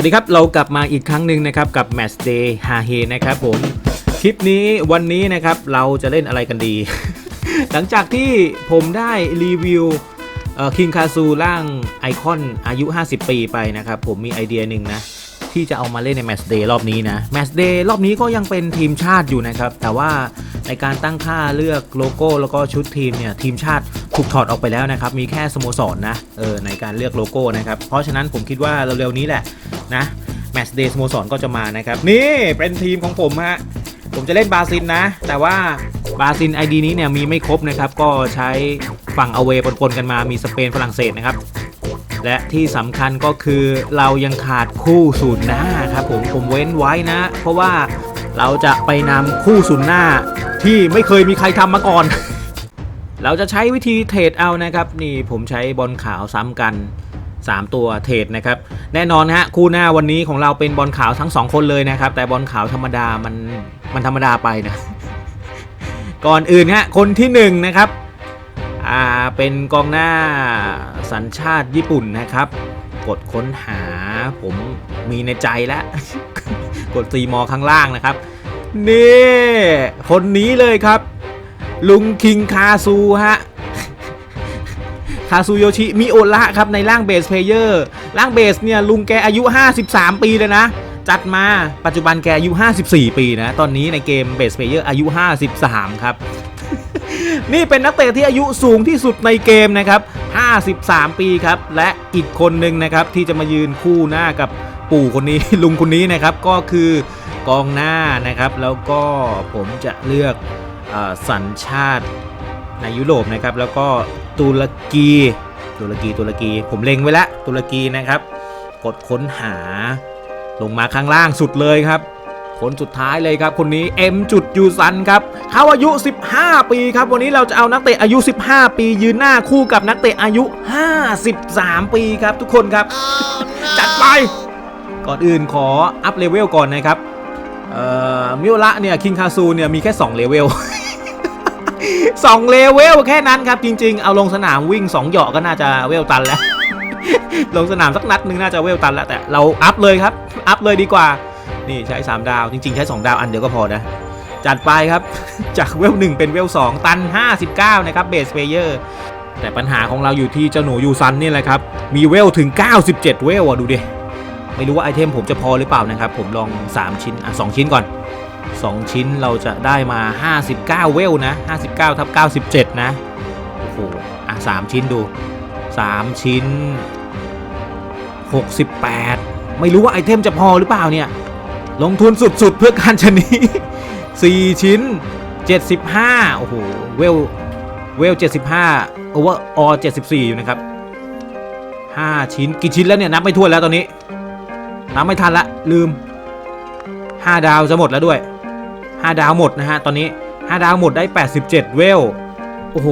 วัสดีครับ เรากลับมาอีกครั้งหนึ่งนะครับกับ Match Day ฮาเฮนะครับผมคลิปนี้วันนี้นะครับเราจะเล่นอะไรกันดี หลังจากที่ผมได้รีวิวคิงคาซูร่างไอคอนอายุ 50 ปีไปนะครับ ผมมีไอเดียหนึ่งนะ ที่จะเอามาเล่นในแมตช์เดย์รอบนี้นะแมตช์เดย์รอบนี้ก็ยังเป็นทีมชาติอยู่นะครับ แต่ว่าในการตั้งค่าเลือกโลโก้แล้วก็ชุดทีมเนี่ยทีมชาติถูกถอดออกไปแล้วนะครับ มีแค่สโมสรนะเออในการเลือกโลโก้นะครับ เพราะฉะนั้นผมคิดว่าเร็วๆนี้แหละนะแมตช์เดย์สโมสรก็จะมานะครับ นี่เป็นทีมของผมฮะผมจะเล่นบราซินนะ แต่ว่าบราซิน ID นี้เนี่ยมีไม่ครบนะครับ ก็ใช้ฝั่งอเวปนๆกันมามีสเปนฝรั่งเศสนะครับ และที่สำคัญก็คือเรายังขาดคู่ศูนย์หน้าครับผมผมเว้นไว้นะ เพราะว่าเราจะไปนำคู่ศูนย์หน้าที่ไม่เคยมีใครทำมาก่อน เราจะใช้วิธีเทรดเอานะครับ นี่ผมใช้บอลขาวซ้ำกัน 3 ตัวเทรดนะครับ แน่นอนฮะคู่หน้าวันนี้ของเราเป็นบอลขาวทั้ง 2 คนเลยนะครับ แต่บอลขาวธรรมดามันมันธรรมดาไปนะ ก่อนอื่นฮะคนที่1นะครับ อ่าเป็นกองหน้าสัญชาติญี่ปุ่นนะครับ กดค้นหาผมมีในใจแล้ว กดซีมอข้างล่างนะครับ นี่คนนี้เลยครับ ลุงคิงคาซูฮะคาซูโยชิมิโอระครับ ในร่างเบสเพลเยอร์ร่างเบสเนี่ย ลุงแกอายุ 53 ปีเลยนะ จัดมาปัจจุบันแกอายุ 54 ปีนะ ตอนนี้ในเกมเบสเพลเยอร์อายุ 53 ครับ นี่เป็นนักเตะที่อายุสูงที่สุดในเกมนะครับ 53 ปีครับ และอีกคนหนึ่งนะครับที่จะมายืนคู่หน้ากับปู่คนนี้ ลุงคนนี้นะครับก็คือกองหน้านะครับ แล้วก็ผมจะเลือกอสัญชาติในยุโรปนะครับ แล้วก็ตุรกีตุรกีตุรกี ผมเล็งไว้แล้วตุรกีนะครับ กดค้นหาลงมาข้างล่างสุดเลยครับ คนสุดท้ายเลยครับคนนี้เอ็มจุดยูซันครับเขาอายุ 15 ปีครับ วันนี้เราจะเอานักเตะอายุ 15 ปี ยืนหน้าคู่กับนักเตะอายุ 53 ปีครับทุกคนครับ จัดไป ก่อนอื่นขออัพเลเวลก่อนนะครับ เอ่อ มิโอระเนี่ย คิงคาซูเนี่ย มีแค่ 2 เลเวล2เลเวลแค่นั้นครับ จริง ๆ เอาลงสนามวิ่ง 2 เหยาะก็น่าจะเวลตันแล้ว ลงสนามสักนัดหนึงน่าจะเวลตันแล้วแต่เราอัพเลยครับ อัพเลยดีกว่า นี่ใช้ 3 ดาว จริง ๆ ใช้ 2 ดาวอันเดียวก็พอนะ จัดไปครับ จากเวล1เป็นเวล2ตัน 59 นะครับเบสเพเยอร์แต่ปัญหาของเราอยู่ที่เจ้าหนูยูซันนี่แหละครับ มีเวลถึง 97 เวลอะดูดิ ไม่รู้ว่าไอเทมผมจะพอหรือเปล่านะครับ ผมลอง 3 ชิ้น อะ 2 ชิ้นก่อน 2 ชิ้นเราจะได้มา 59 เวลนะ 59ทับ97 นะ โอ้โห อะ 3 ชิ้นดู 3 ชิ้น 68 ไม่รู้ว่าไอเทมจะพอหรือเปล่าเนี่ย ลงทุนสุดๆ เพื่อการชนี 4 ชิ้น 75 โอ้โห เวล เวล 75 โอเวอร์ออ74 อยู่นะครับ 5 ชิ้น กี่ชิ้นแล้วเนี่ย นับไม่ถ้วนแล้วตอนนี้ นับไม่ทันละ ลืม 5 ดาวจะหมดแล้วด้วย 5 ดาวหมดนะฮะ ตอนนี้ 5 ดาวหมดได้ 87 เวล โอ้โห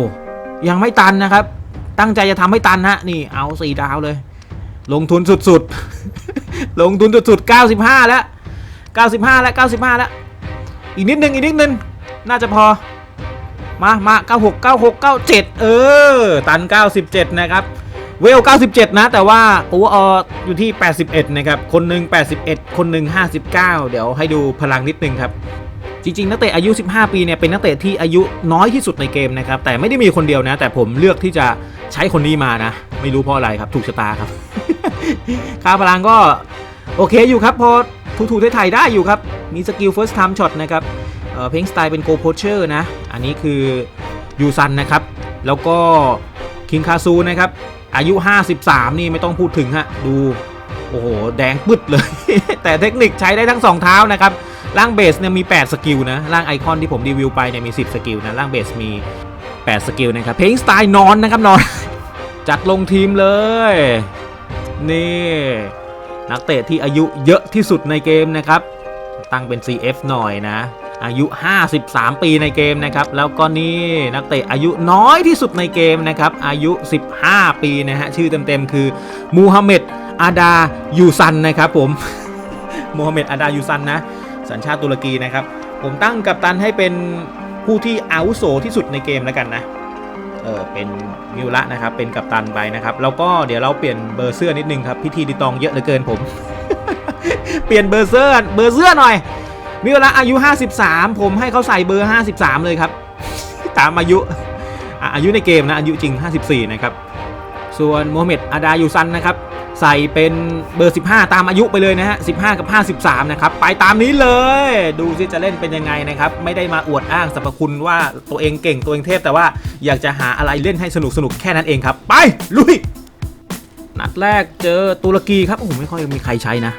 ยังไม่ตันนะครับ ตั้งใจจะทำให้ตันฮะ นี่ เอา 4 ดาวเลย ลงทุนสุดๆ ลงทุนสุดๆ 95 แล้ว 95 แล้ว 95 แล้ว อีกนิดนึง อีกนิดนึง น่าจะพอ มา มา 96 96 97 เออ ตัน 97 นะครับ เวล 97 นะ แต่ว่าโอเวอร์อออยู่ที่ 81 นะครับ คนหนึ่ง81 คนหนึ่ง59 เดี๋ยวให้ดูพลังนิดนึงครับจริงๆ นักเตะอายุ 15 ปีเนี่ยเป็นนักเตะที่อายุน้อยที่สุดในเกมนะครับ แต่ไม่ได้มีคนเดียวนะ แต่ผมเลือกที่จะใช้คนนี้มานะ ไม่รู้เพราะอะไรครับ ถูกชะตาครับ ค่าพลังก็โอเคอยู่ครับ พอ ถูกๆไทยๆได้อยู่ครับ มีสกิล first time shot นะครับเเพลงสไตล์เป็น go poacher นะ อันนี้คือยูซันนะครับ แล้วก็คิงคาซูนะครับ อายุ 53 นี่ไม่ต้องพูดถึงฮะ ดู โอ้โห แดงปึ๊ดเลย แต่เทคนิคใช้ได้ทั้ง 2 เท้านะครับ ร่างเบสเนี่ยมี 8 สกิลนะ ร่างไอคอนที่ผมรีวิวไปเนี่ยมี 10 สกิลนะ ร่างเบสมี 8 สกิลนะครับ เพลงสไตล์นอนนะครับนอน จัดลงทีมเลย นี่ นักเตะที่อายุเยอะที่สุดในเกมนะครับ ตั้งเป็น CF หน่อยนะ อายุ 53 ปีในเกมนะครับ แล้วก็นี่นักเตะอายุน้อยที่สุดในเกมนะครับ อายุ 15 ปีนะฮะ ชื่อเต็มๆ คือมูฮัมเหม็ดอาดายูซันนะครับผม มูฮัมเหม็ดอาดายูซันนะ สัญชาติตุรกีนะครับ ผมตั้งกัปตันให้เป็นผู้ที่อาวุโสที่สุดในเกมแล้วกันนะ เออเป็นมิวระนะครับ เป็นกัปตันไปนะครับ แล้วก็เดี๋ยวเราเปลี่ยนเบอร์เสื้อนิดนึงครับพิธีดิตองเยอะเหลือเกินผม เปลี่ยนเบอร์เสื้อเบอร์เสื้อหน่อย มิวระอายุ 53 ผมให้เขาใส่เบอร์ 53 เลยครับ ตามอายุอะอายุในเกมนะอายุจริง 54 นะครับ ส่วนโมฮัมเหม็ดอาดายูซันนะครับ ใส่เป็นเบอร์ 15 ตามอายุไปเลยนะฮะ 15 กับ 53 นะครับ ไปตามนี้เลย ดูซิจะเล่นเป็นยังไงนะครับ ไม่ได้มาอวดอ้างสรรพคุณว่าตัวเองเก่งตัวเองเทพ แต่ว่าอยากจะหาอะไรเล่นให้สนุกสนุกแค่นั้นเองครับ ไป ลุย นัดแรกเจอตุรกีครับ โอ้โห ไม่ค่อยมีใครใช้นะ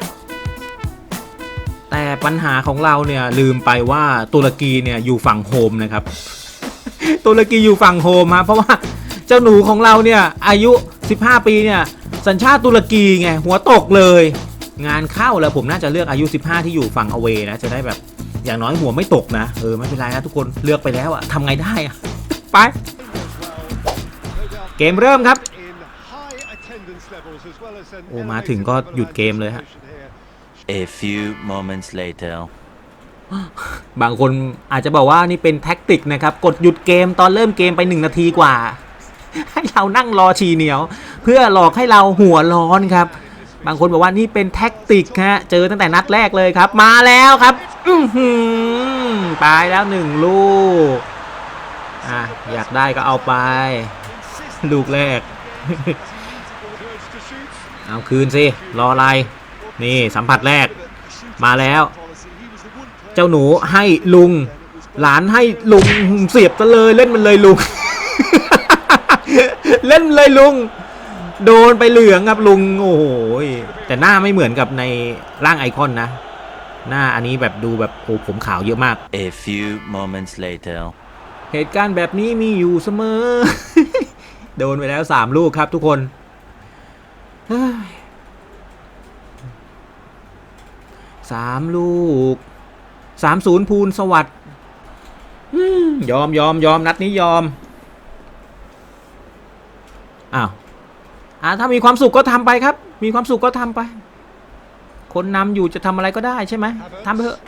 แต่ปัญหาของเราเนี่ยลืมไปว่าตุรกีเนี่ยอยู่ฝั่งโฮมนะครับ ตุรกีอยู่ฝั่งโฮมฮะเพราะว่าเจ้าหนูของเราเนี่ยอายุ 15 ปีเนี่ย สัญชาติตุรกีไง หัวตกเลย งานเข้าแล้วผมน่าจะเลือกอายุ 15 ที่อยู่ฝั่งอเวนะ จะได้แบบอย่างน้อยหัวไม่ตกนะ เออ ไม่เป็นไรนะทุกคนเลือกไปแล้วอะทำไงได้อะไป เกมเริ่มครับ โอ้ มาถึงก็หยุดเกมเลยฮะ A few moments later. บางคนอาจจะบอกว่านี่เป็นแท็กติกนะครับ กดหยุดเกมตอนเริ่มเกมไป 1 นาทีกว่า ให้เรานั่งรอชีเหนียว เพื่อหลอกให้เราหัวร้อนครับ บางคนบอกว่านี่เป็นแท็กติกฮะเจอตั้งแต่นัดแรกเลยครับ มาแล้วครับ อือหือตายแล้วหนึ่งลูกอะอยากได้ก็เอาไป ลูกแรก เอาคืนสิ รออะไร นี่สัมผัสแรก มาแล้ว เจ้าหนูให้ลุง หลานให้ลุงเสียบซะเลยเล่นมันเลยลุง เล่นเลยลุง โดนไปเหลืองครับลุง โอ้โหยแต่หน้าไม่เหมือนกับในร่างไอคอนนะ หน้าอันนี้แบบดูแบบโอ้ผมขาวเยอะมาก A few moments later. เหตุการณ์แบบนี้มีอยู่เสมอ โดนไปแล้วสามลูกครับทุกคนเฮ้ยสามลูกสามศูนย์ภูลสวัสดิ์อืมยอมยอมยอมนัดนี้ยอม อ้าวอ่าถ้ามีความสุขก็ทำไปครับ มีความสุขก็ทำไป คนนำอยู่จะทำอะไรก็ได้ใช่ไหมทำไปเถอะ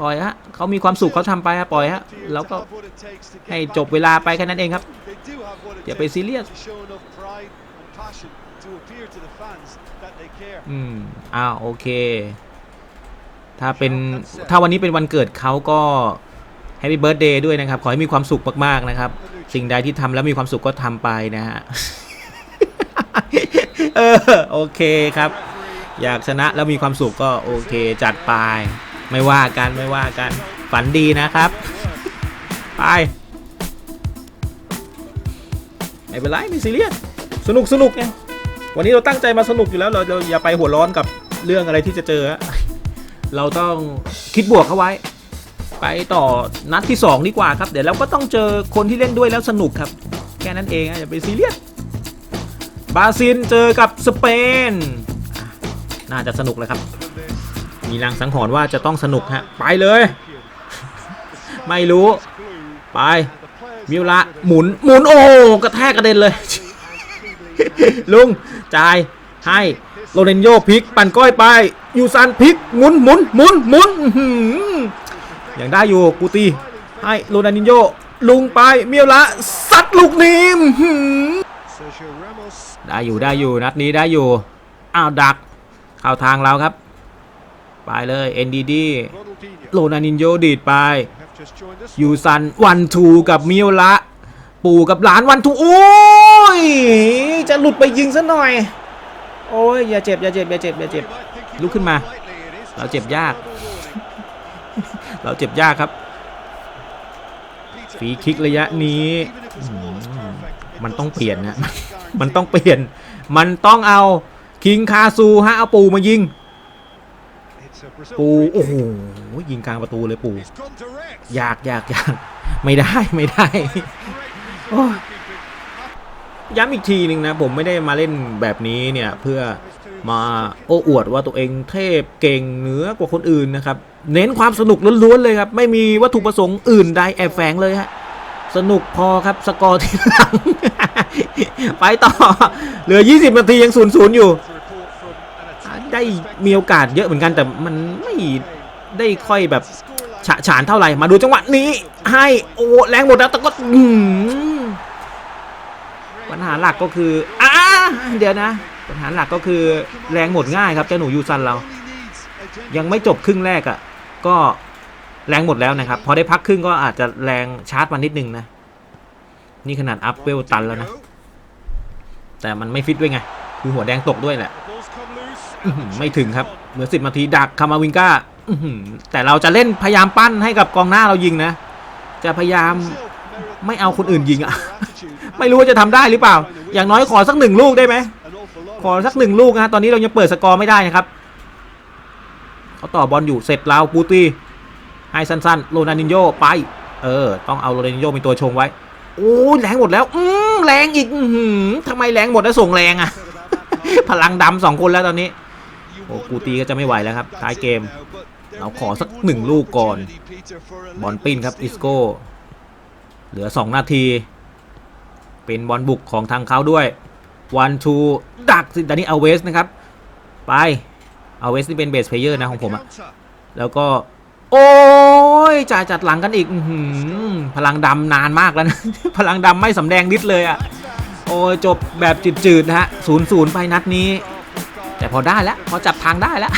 ปล่อยฮะเขามีความสุขเขาทำไปฮะปล่อยฮะแล้วก็ให้จบเวลาไปแค่นั้นเองครับอย่าไปซีเรียสอืมอ้าวโอเค ถ้าเป็นถ้าวันนี้เป็นวันเกิดเขาก็แฮปปี้เบิร์ดเดย์ด้วยนะครับ ขอให้มีความสุขมากๆนะครับ สิ่งใดที่ทำแล้วมีความสุขก็ทำไปนะฮะเออโอเคครับ อยากชนะแล้วมีความสุขก็โอเคจัดไป ไม่ว่ากันไม่ว่ากัน ฝันดีนะครับ ไปไม่เป็นไรไม่ซีเรียสสนุกสนุกไงวันนี้เราตั้งใจมาสนุกอยู่แล้วเราเราอย่าไปหัวร้อนกับเรื่องอะไรที่จะเจอ เราต้องคิดบวกเข้าไว้ ไปต่อนัดที่ 2 ดีกว่าครับ เดี๋ยวเราก็ต้องเจอคนที่เล่นด้วยแล้วสนุกครับ แค่นั้นเองอย่าไปซีเรียสบราซิลเจอกับสเปน น่าจะสนุกเลยครับ มีรางสังหรณ์ว่าจะต้องสนุกฮะ ไปเลย ไม่รู้ ไปมิวละหมุนหมุนโอ้โหกระแทกกระเด็นเลย ลุงจ่ายให้โรเนนโยพลิก ปั่นก้อยไปยูซันพลิกหมุนหมุนหมุนหมุน ย่างได้อยู่กูตีให้โรนันินโยลุงไปเมียวละซัดลูกนี้ได้อยู่ได้อยู่นัดนี้ได้อยู่อ้าวดักเข้าทางเราครับ ไปเลยเอ็นดีดีโรนันินโยดีดไปยูซันวันทูกับมิโอละปู่กับหลานวันทูโอ้ยจะหลุดไปยิงซะหน่อย โอ้ยอย่าเจ็บอย่าเจ็บอย่าเจ็บอย่าเจ็บลุกขึ้นมา เราเจ็บยาก เราเจ็บยากครับฟรีคิกระยะนี้ มันต้องเปลี่ยนนะมันต้องเปลี่ยน มันต้องเอาคิงคาซูฮะเอาปู่มายิง ปูโอ้โหยิงกลางประตูเลยปูอยากอยากอยากไม่ได้ไม่ได้ย้ำอีกทีหนึ่งนะ ผมไม่ได้มาเล่นแบบนี้เนี่ย เพื่อมาโอ้อวดว่าตัวเองเทพเก่งเหนือกว่าคนอื่นนะครับ เน้นความสนุกล้วนๆเลยครับ ไม่มีวัตถุประสงค์อื่นใดแอบแฝงเลยฮะสนุกพอครับสกอร์ที่หลัง ไปต่อ เหลือ 20 นาทียังศูนย์ศูนย์อยู่ ได้มีโอกาสเยอะเหมือนกันแต่มันไม่ได้ค่อยแบบฉะฉานเท่าไหร่ มาดูจังหวะนี้ ให้โอ้แรงหมดแล้วแต่ก็ปัญหาหลักก็คืออ่าเดี๋ยวนะ ปัญหาหลักก็คือแรงหมดง่ายครับเจ้าหนูยูซันเรา ยังไม่จบครึ่งแรกอะ่ะ ก็แรงหมดแล้วนะครับ พอได้พักครึ่งก็อาจจะแรงชาร์จมานิดนึงนะ นี่ขนาดอัพเวลตันแล้วนะ แต่มันไม่ฟิตด้วยไง คือหัวแดงตกด้วยแหละ ไม่ถึงครับ เหลือสิบนาทีดักคามาวิงก้าแต่เราจะเล่นพยายามปั้นให้กับกองหน้าเรายิงนะ จะพยายามไม่เอาคนอื่นยิงอะไม่รู้ว่าจะทำได้หรือเปล่า อย่างน้อยขอสักหนึ่งลูกได้ไหม ขอสักหนึ่งลูกนะตอนนี้เรายังเปิดสกอร์ไม่ได้นะครับ เขาต่อบอลอยู่เสร็จแล้วปูตีให้สั้นๆโรนัลดินโยไป เออ ต้องเอาโรนัลดินโยเป็นตัวชงไว้ โอ้แรงหมดแล้ว อืมแรงอีกอืทำไมแรงหมดแล้วส่งแรงอะพลังดำสองคนแล้วตอนนี้ โอ้กูตีก็จะไม่ไหวแล้วครับท้ายเกม เราขอสักหนึ่งลูกก่อน บอลปิ้นครับอิสโก้ เหลือ 2 นาที เป็นบอลบุกของทางเขาด้วย วันทูดักสิดานี่เอาเวสนะครับ ไป เอาเวสนี่เป็นเบสเพลเยอร์นะของผมอะแล้วก็ โอ้ยจ่ายจัดหลังกันอีกอื้อหือพลังดำนานมากแล้วนะ พลังดำไม่สำแดงนิดเลยอะโอ้ยจบแบบจืดๆนะฮะศูนย์ศูนย์ไปนัดนี้ แต่พอได้แล้วพอจับทางได้แล้ว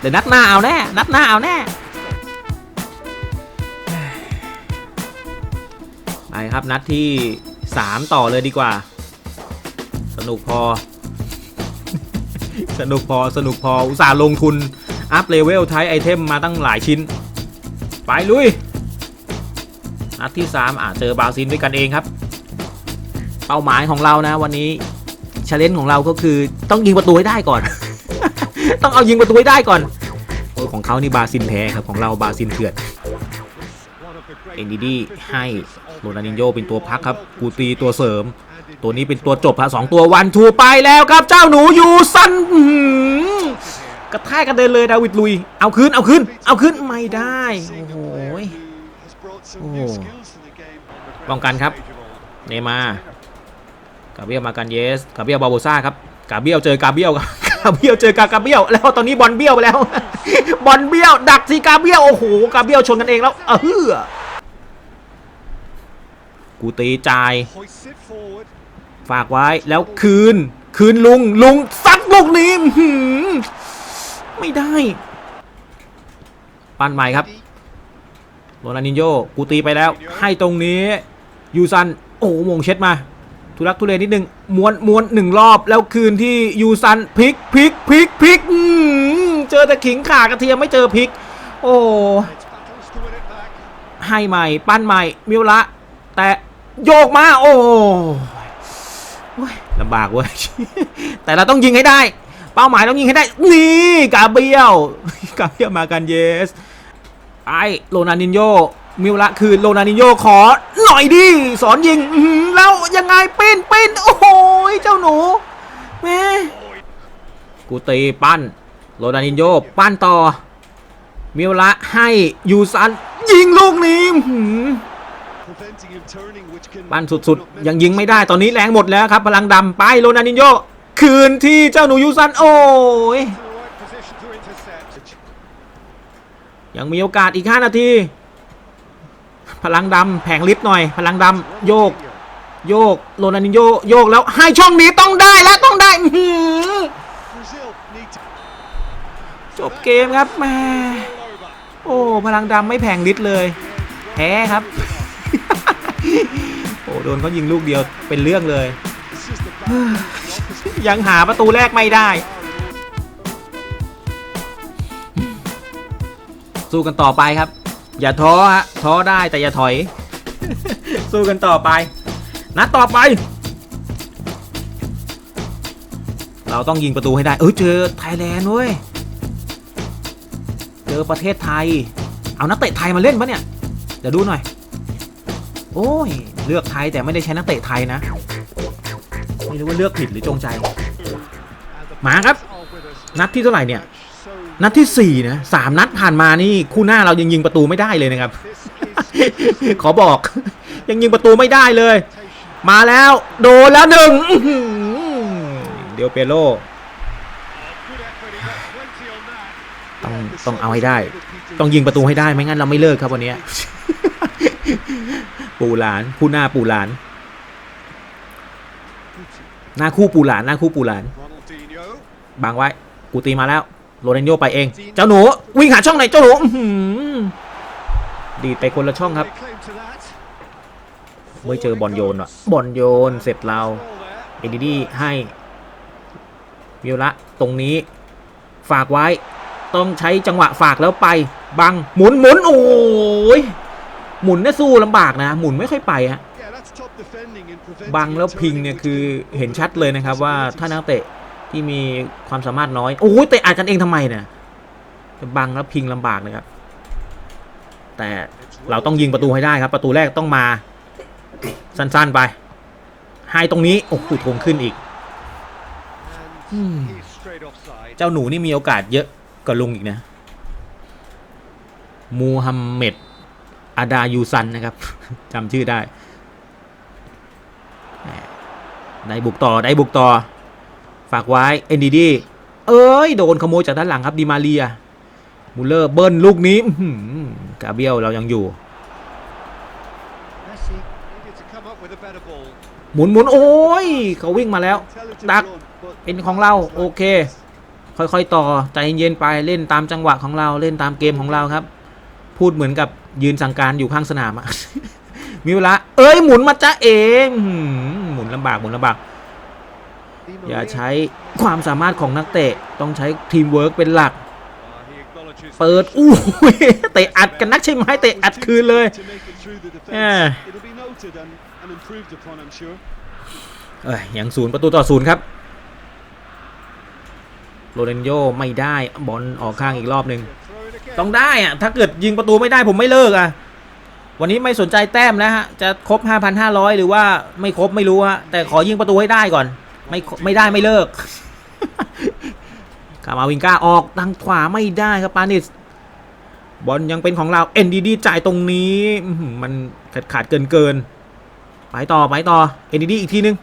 เดี๋ยวนัดหน้าเอาแน่ นัดหน้าเอาแน่ไปครับนัดที่ 3 ต่อเลยดีกว่า สนุกพอ สนุกพอสนุกพออุตส่าห์ลงทุน อัพเลเวลไทไอเทมมาตั้งหลายชิ้น ไปลุย นัดที่ 3 อะเจอบาซิลด้วยกันเองครับ เป้าหมายของเรานะวันนี้ชาเลนจ์ของเราก็คือต้องยิงประตูให้ได้ก่อน ต้องเอายิงประตูให้ได้ก่อนโอ้ของเขานี่บาซิลแพ้ครับของเราบาซิลเถื่อนเอ็นดีดีให้โรนัลดินโยเป็นตัวพักครับกูตีตัวเสริม ตัวนี้เป็นตัวจบฮะสองตัววันทูไปแล้วครับ เจ้าหนูยูซันกระแทกกันเดินเลยดาวิดลุย เอาคืนเอาคืนเอาคืนไม่ได้ โอ้โหโอ้ป้องกันครับ เนมากาเบียลมากันเยสกาเบียลบาโบซ่าครับกาเบียลเจอกาเบียลครับกาเบียลเจอกากาเบียลแล้วตอนนี้บอลเบี้ยวไปแล้วบอลเบี้ยวดักสิกาเบียลโอ้โหกาเบียลชนกันเองแล้วเออกูตีจ่าย ฝากไว้แล้วคืน คืนลุงลุงซัดลูกนี้หือไม่ได้ ปั้นใหม่ครับโรนัลดินโยกูตีไปแล้ว ให้ตรงนี้ ยูซัน โอ้โมงเช็ดมา ทุรักทุเลนิดนึงม้วนม้วนหนึ่งรอบแล้วคืนที่ยูซันพลิกพลิกพลิกพลิกหือเจอแต่ขิงข่ากระเทียมไม่เจอพลิก โอ้ให้ใหม่ ปั้นใหม่ มิวละ แต่โยกมา โอ้ ลำบากเว้ย แต่เราต้องยิงให้ได้ เป้าหมายต้องยิงให้ได้ นี่กาเบียลกาเบียลมากันเยส ไอโรนัลดินโยมิวละคืนโรนัลดินโยขอหน่อยดิ สอนยิงแล้วยังไงปิ้นปิ้นโอ้โหเจ้าหนูแม่กูตีปั้นโรนัลดินโยปั้นต่อมิวละให้ยูซันยิงลูกนี้ ปั้นสุดๆ ยังยิงไม่ได้ตอนนี้แรงหมดแล้วครับ พลังดำไปโรนัลดินโยคืนที่เจ้าหนูยูซันโอ้ยยังมีโอกาสอีก 5 นาที พลังดำแผงลิฟต์หน่อย พลังดำโยก โยกโรนัลดินโยโยกแล้วให้ช่องนี้ต้องได้แล้วต้องได้อื้อหือจบเกมครับแหม่โอ้พลังดำไม่แผงลิฟต์เลยแพ้ครับ โอ้โดนเขายิงลูกเดียวเป็นเรื่องเลย ยังหาประตูแรกไม่ได้ สู้กันต่อไปครับ อย่าท้อฮะท้อได้แต่อย่าถอย สู้กันต่อไป นัดต่อไป เราต้องยิงประตูให้ได้ เออเจอไทยแลนด์เว้ยเจอประเทศไทย เอานักเตะไทยมาเล่นปะเนี่ย เดี๋ยวดูหน่อย โอ้ย เลือกไทยแต่ไม่ได้ใช้นักเตะไทยนะ ไม่รู้ว่าเลือกผิดหรือจงใจ มาครับ นัดที่เท่าไหร่เนี่ย นัดที่ 4 นะสามนัดผ่านมานี่คู่หน้าเรายังยิงประตูไม่ได้เลยนะครับ ขอบอกยังยิงประตูไม่ได้เลย มาแล้วโดนแล้วหนึ่งเดียวเปโลต้องต้องเอาให้ได้ ต้องยิงประตูให้ได้ไม่งั้นเราไม่เลิกครับวันนี้ ปูหลาน คู่หน้าปูหลาน หน้าคู่ปูหลาน หน้าคู่ปูหลานบังไว้ กูตีมาแล้ว โรนัลโยไปเอง เจ้าหนู วิ่งหาช่องไหนเจ้าหนูดีดไปคนละช่องครับไม่เจอบอลโยนอะ บอลโยนเสร็จเรา เอ็นดีดีให้วิวละ ตรงนี้ ฝากไว้ ต้องใช้จังหวะฝากแล้วไป บัง หมุนหมุนโอ้ย หมุนเนี่ยสู้ลำบากนะ หมุนไม่ค่อยไปฮะบังแล้วพิงเนี่ยคือเห็นชัดเลยนะครับว่าถ้านักเตะที่มีความสามารถน้อย โอ้ยเตะอัดกันเองทำไมเนี่ยจะบังแล้วพิงลำบากนะครับ แต่เราต้องยิงประตูให้ได้ครับ ประตูแรกต้องมาสั้นๆไป ให้ตรงนี้ โอ้โหทวงขึ้นอีกอืมเจ้าหนูนี่มีโอกาสเยอะกว่าลุงอีกนะ มูฮัมเหม็ด อาดายูซันนะครับจำชื่อได้แหม่ได้บุกต่อได้บุกต่อ ฝากไว้เอ็นดีดีเอ้ย โดนขโมยจากด้านหลังครับดิมาเรียมูเลอร์เบิ้ลลูกนี้อื้อหือกาเบียลเรายังอยู่ หมุนหมุนโอ้ย เขาวิ่งมาแล้ว ดัก เป็นของเรา โอเค ค่อยๆต่อ ใจเย็นๆไปเล่นตามจังหวะของเราเล่นตามเกมของเราครับ พูดเหมือนกับ ยืนสั่งการอยู่ข้างสนามอะมีเวลา เอ้ยหมุนมาจ้าเองหมุนลำบากหมุนลำบาก อย่าใช้ความสามารถของนักเตะต้องใช้ทีมเวิร์กเป็นหลัก เปิดอู้เตะอัดกันนักใช่ไหมเตะอัดคืนเลยเอ้ยอย่างศูนย์ประตูต่อศูนย์ครับโรนัลโยไม่ได้บอลออกข้างอีกรอบหนึ่ง ต้องได้อะถ้าเกิดยิงประตูไม่ได้ผมไม่เลิกอะวันนี้ไม่สนใจแต้มแล้วฮะจะครบ 5,500 หรือว่าไม่ครบไม่รู้ฮะแต่ขอยิงประตูให้ได้ก่อน ไม่ไม่ได้ไม่เลิกกามาวิงก้าออกทางขวาไม่ได้ครับปานิสบอลยังเป็นของเราเอ็นดีดีจ่ายตรงนี้มันขาดขาดเกินเกินไปต่อไปต่อเอ็นดีดีอีกทีนึง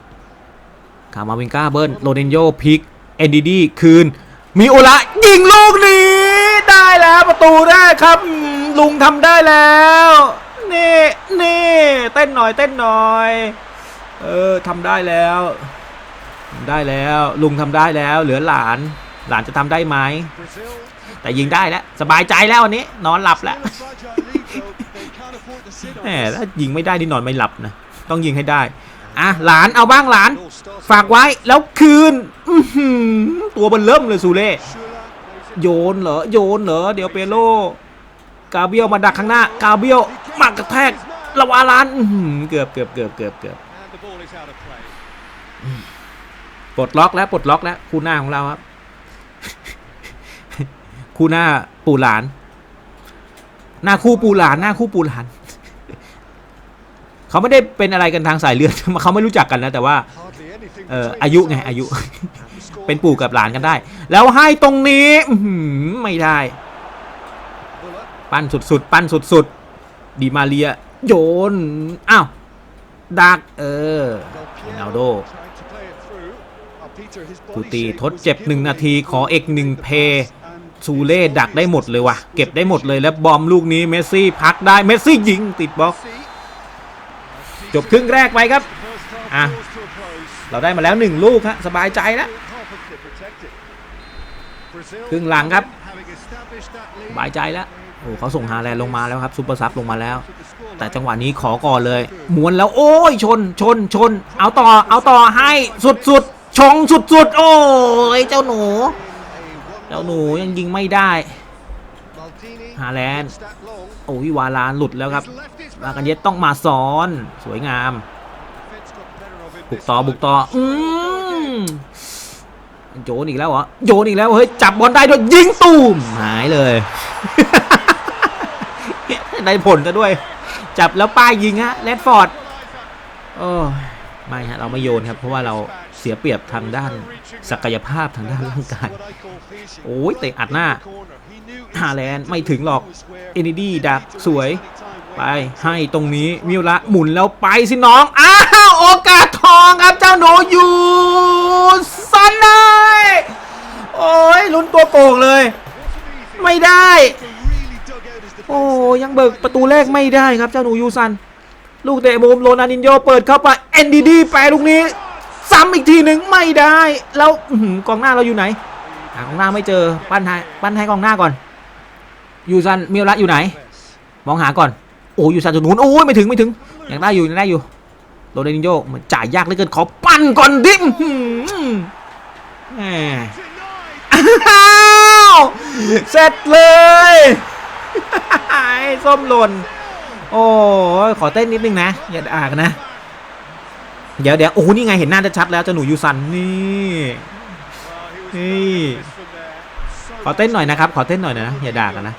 กามาวิงก้าเบิร์นโรเดนโยพิกเอ็นดีดีคืน มีโอละยิงลูกนี้ได้แล้วประตูแรกครับ ลุงทำได้แล้วนี่นี่เต้นหน่อยเต้นหน่อย เออทำได้แล้วได้แล้ว ลุงทำได้แล้ว เหลือหลาน หลานจะทำได้ไหมแต่ยิงได้แล้ว สบายใจแล้ววันนี้ นอนหลับแล้วแหมถ้ายิงไม่ได้นี่นอนไม่หลับนะ ต้องยิงให้ได้ อะหลานเอาบ้างหลาน ฝากไว้แล้วคืนตัวเบนเริ่มเลยซูเล่โยนเหรอโยนเหรอเดี๋ยวเปโลกาเบียวมาดักข้างหน้ากาเบียวมากระแทกละวาลานเกือบเกือบเกือบเกือบเกือบปลดล็อกแล้วปลดล็อกแล้วคู่หน้าของเราครับ คู่หน้าปูหลาน หน้าคู่ปูหลาน หน้าคู่ปูหลาน เขาไม่ได้เป็นอะไรกันทางสายเลือดเขาไม่รู้จักกันนะแต่ว่าเอ่ออายุไงอายุ เป็นปู่กับหลานกันได้ แล้วให้ตรงนี้อืไม่ได้ ปั้นสุดๆปั้นสุดๆดีมาเรีย โยนอ้าวดักเออนัลโดกูตีทดเจ็บหนึ่งนาทีขอเอกหนึ่งเพยซูเล่ดักได้หมดเลยว่ะ เก็บได้หมดเลยแล้วบอมลูกนี้เมสซี่พักได้เมสซี่ยิงติดบล็อก จบครึ่งแรกไปครับอะเราได้มาแล้วหนึ่งลูกฮะสบายใจแล้วครึ่งหลังครับสบายใจแล้วโอ้เขาส่งฮาแลนด์ลงมาแล้วครับซูเปอร์ซับลงมาแล้ว แต่จังหวะนี้ขอก่อนเลยม้วนแล้วโอ้ยชนชนชน เอาต่อเอาต่อให้สุดสุดชงสุดสุดโอ้ยเจ้าหนู เจ้าหนูยังยิงไม่ได้ฮาแลนด์โอ้ยวาลานหลุดแล้วครับ ลากันเย็ดต้องมาซ้อน สวยงาม บุกต่อบุกต่ออืมโยนอีกแล้วเหรอโยนอีกแล้วเฮ้ยจับบอลได้ด้วยยิงตูมหายเลย ได้ผลซะด้วย จับแล้วป้ายยิงฮะเลดฟอร์ดโอ้ไม่ฮะเราไม่โยนครับ เพราะว่าเราเสียเปรียบทางด้านศักยภาพทางด้านร่างกาย โอ้ยเตะอัดหน้าฮาแลนด์ไม่ถึงหรอกเอนิดี้ดักสวย ไปให้ตรงนี้มิวละหมุนแล้วไปสิน้อง อ้าวโอกาสทองครับเจ้าโนยูซันเลยโอ้ยลุ้นตัวโป่งเลย ไม่ได้ โอ้ยังเบิกประตูแรกไม่ได้ครับเจ้าหนูยูซัน ลูกเตะมุมโรนัลดินโยเปิดเข้าไปเอ็นดีดีแปลูกนี้ซ้ำอีกทีหนึ่งไม่ได้แล้วกองหน้าเราอยู่ไหนหากองหน้าไม่เจอปั้นให้ปั้นให้กองหน้าก่อนยูซันมิวระอยู่ไหน มองหาก่อน โอ้ยูซันจุดนู้นโอ้ยไม่ถึงไม่ถึงยังได้อยู่ยังได้อยู่โรนัลดินโญ่เหมือนจ่ายยากเหลือเกินขอปั้นก่อนดิมอ้าวเสร็จเลยส้มหล่นโอ้ขอเต้นนิดนึงนะ อย่าอ่ากนะ เดี๋ยวเดี๋ยวโอ้นี่ไงเห็นหน้าชัดแล้วเจ้าหนูยูซันนี่นี่ขอเต้นหน่อยนะครับ ขอเต้นหน่อยนะอย่าด่ากันนะ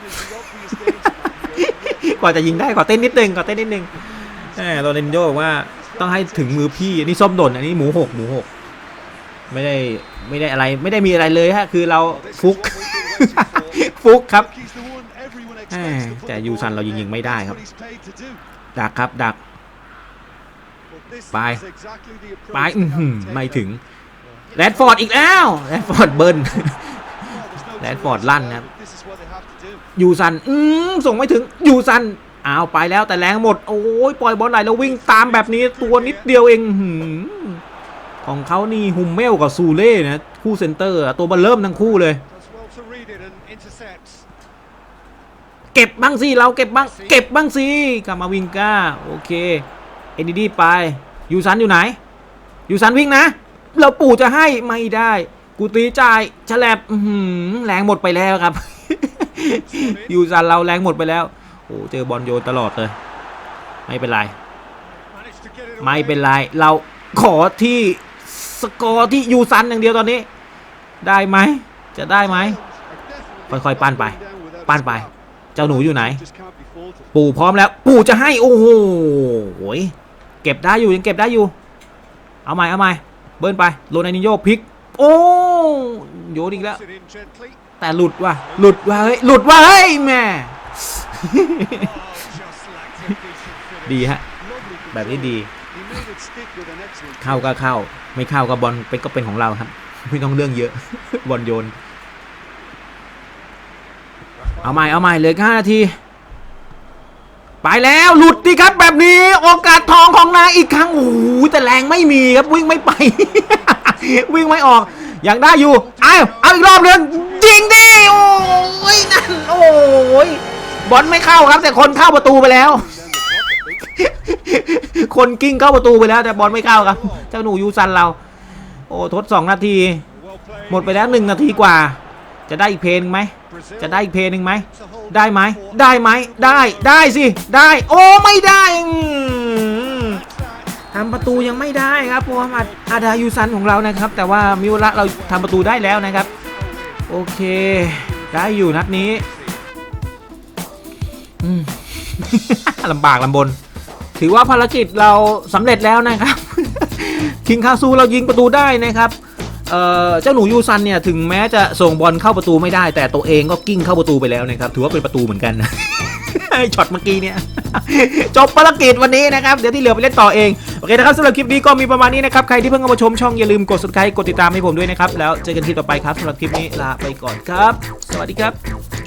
กว่าจะยิงได้ขอเต้นนิดนึงขอเต้นนิดนึงแหมโรนัลโยบอกว่าต้องให้ถึงมือพี่อันนี้ส้มหล่นอันนี้หมูหกหมูหกไม่ได้ไม่ได้อะไรไม่ได้มีอะไรเลยฮะคือเราฟุกฟุกครับแหมแต่ยูซันเรายิงยิงไม่ได้ครับ ดักครับดักไปไปอื้อหือไม่ถึงแรดฟอร์ดอีกแล้วแรดฟอร์ดเบิร์นแรดฟอร์ดลั่นครับ ยูซัน อืมส่งไม่ถึงยูซันอ้าวไปแล้วแต่แรงหมด โอ้ยปล่อยบอลไหลแล้ววิ่งตามแบบนี้ตัวนิดเดียวเองของเขานี่ฮุมเมลกับซูเล่นะคู่เซนเตอร์ตัวเบันเริ่มทั้งคู่เลย เก็บบ้างสิเราเก็บบ้างเก็บบ้างสิกามาวิงก้าโอเคเอ็นดีดีไปยูซันอยู่ไหนยูซันวิ่งนะ เราปู่จะให้ไม่ได้ กูตีจ่ายฉลับแรงหมดไปแล้วครับ ยูซันเราแรงหมดไปแล้วโอ้เจอบอลโยนตลอดเลย ไม่เป็นไร ไม่เป็นไร เราขอที่สกอร์ที่ยูซันอย่างเดียวตอนนี้ ได้ไหม จะได้ไหม ค่อยๆ ปั้นไป ปั้นไป เจ้าหนูอยู่ไหน ปู่พร้อมแล้ว ปู่จะให้ โอ้โหโอ้ยเก็บได้อยู่ยังเก็บได้อยู่ เอาใหม่เอาใหม่ เบิ้ลไป โรนัลดินโญ่พลิก โอ้ โยนอีกแล้ว แต่หลุดว่ะหลุดว่ะเฮ้ยหลุดว่ะเฮ้ยแม่ดีฮะ แบบนี้ดี เข้าก็เข้า ไม่เข้าก็บอลเป็นก็เป็นของเราครับ ไม่ต้องเรื่องเยอะ บอลโยน เอาใหม่เอาใหม่เหลือห้านาที ไปแล้วหลุดดีครับแบบนี้ โอกาสทองของนายอีกครั้งโอ้โหแต่แรงไม่มีครับวิ่งไม่ไป วิ่งไม่ออก ยากได้อยู่เอาเอาอีกรอบหนึงยิงดิโอ้ยนั่นโอ้ยบอลไม่เข้าครับ แต่คนเข้าประตูไปแล้ว คนกิ้งเข้าประตูไปแล้ว แต่บอลไม่เข้าครับ เจ้าหนูยูซันเรา โอ้ทดสองนาที หมดไปแล้วหนึ่งนาทีกว่า จะได้อีกเพลงไหมจะได้อีกเพลงหนึ่งไหมได้ไหมได้ไหมได้ได้สิได้ โอ้ไม่ได้ ทำประตูยังไม่ได้ครับโมฮัมหมัดอาดายูซันของเรานะครับ แต่ว่ามิวระเราทำประตูได้แล้วนะครับ โอเค ได้อยู่นัดนี้อืมลำบากลำบน ถือว่าภารกิจเราสำเร็จแล้วนะครับ คิงคาซูเรายิงประตูได้นะครับเเจ้าหนูยูซันเนี่ยถึงแม้จะส่งบอลเข้าประตูไม่ได้ แต่ตัวเองก็กิ้งเข้าประตูไปแล้วนะครับถือว่าเป็นประตูเหมือนกันนะ ช็อตเมื่อกี้เนี่ย จบภารกิจวันนี้นะครับ เดี๋ยวที่เหลือไปเล่นต่อเอง โอเคนะครับสำหรับคลิปนี้ก็มีประมาณนี้นะครับ ใครที่เพิ่งเข้ามาชมช่องอย่าลืมกด subscribe กดติดตามให้ผมด้วยนะครับ แล้วเจอกันคลิปต่อไปครับสำหรับคลิปนี้ลาไปก่อนครับ สวัสดีครับ